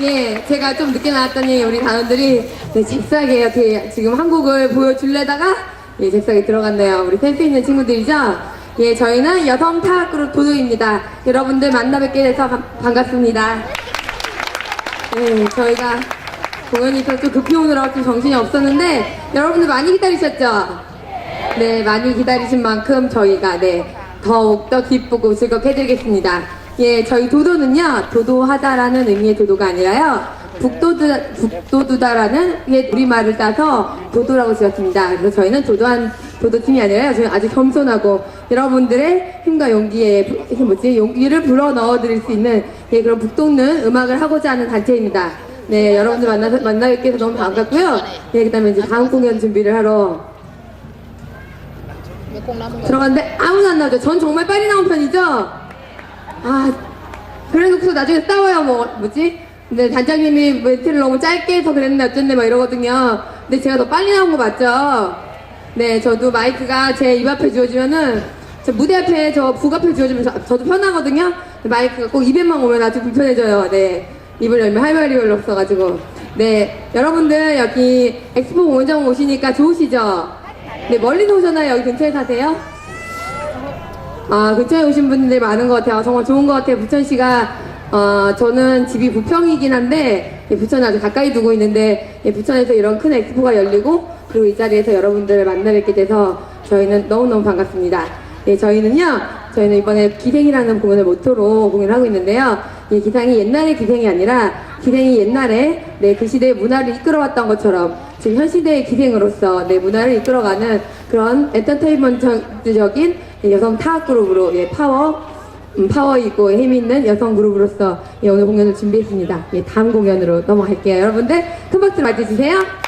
예, 제가 좀 늦게 나왔더니 우리 단원들이 네, 잽싸게 이렇게 지금 한국을 보여줄래다가 예, 잽싸게 들어갔네요. 우리 팬스 있는 친구들이죠? 예, 저희는 여성 타악 그룹 도도입니다. 여러분들 만나 뵙게 돼서 반- 반갑습니다. 예, 저희가 공연이 좀 급히 오느라 좀 정신이 없었는데 여러분들 많이 기다리셨죠? 네, 많이 기다리신 만큼 저희가 네 더욱 더 기쁘고 즐겁게 해드리겠습니다. 예, 저희 도도는요 도도하다라는 의미의 도도가 아니라요 북도두 북도두다라는 예 우리말을 따서 도도라고 지었습니다. 그래서 저희는 도도한 도도팀이 아니라요 저희 아주 겸손하고 여러분들의 힘과 용기에 뭐지 용기를 불어 넣어 드릴 수 있는 예 그런 북돋는 음악을 하고자 하는 단체입니다. 네, 여러분들 만나 만나 뵙게 돼서 너무 반갑고요. 예, 그다음에 이제 다음 공연 준비를 하러 들어갔는데 아무도 안 나오죠. 전 정말 빨리 나온 편이죠. 아 그래놓고서 나중에 싸워요. 뭐 뭐지? 근데 단장님이 멘트를 너무 짧게 해서 그랬네 어쩐네 막 이러거든요. 근데 제가 더 빨리 나온 거 맞죠? 네, 저도 마이크가 제 입 앞에 주어지면은 저 무대 앞에 저 북 앞에 주어지면 저, 저도 편하거든요. 마이크가 꼭 입에만 오면 아주 불편해져요. 네, 입을 열면 할 말이 별로 없어가지고. 네, 여러분들 여기 엑스포 공연장 오시니까 좋으시죠? 네, 멀리서 오셨나요? 여기 근처에 사세요? 아, 근처에 오신 분들 많은 것 같아요. 정말 좋은 것 같아요. 부천시가, 어, 저는 집이 부평이긴 한데, 예, 부천을 아주 가까이 두고 있는데, 예, 부천에서 이런 큰 엑스포가 열리고, 그리고 이 자리에서 여러분들을 만나 뵙게 돼서 저희는 너무너무 반갑습니다. 예, 저희는요, 저희는 이번에 기생이라는 공연을 모토로 공연을 하고 있는데요. 이 기생이 옛날의 기생이 아니라, 기생이 옛날에 네, 그 시대의 문화를 이끌어왔던 것처럼, 지금 현 시대의 기생으로서 내 문화를 이끌어가는 그런 엔터테인먼트적인 여성 타악 그룹으로 예, 파워 음, 파워 있고 힘 있는 여성 그룹으로서 예, 오늘 공연을 준비했습니다. 예, 다음 공연으로 넘어갈게요. 여러분들 큰 박수 맞으주세요.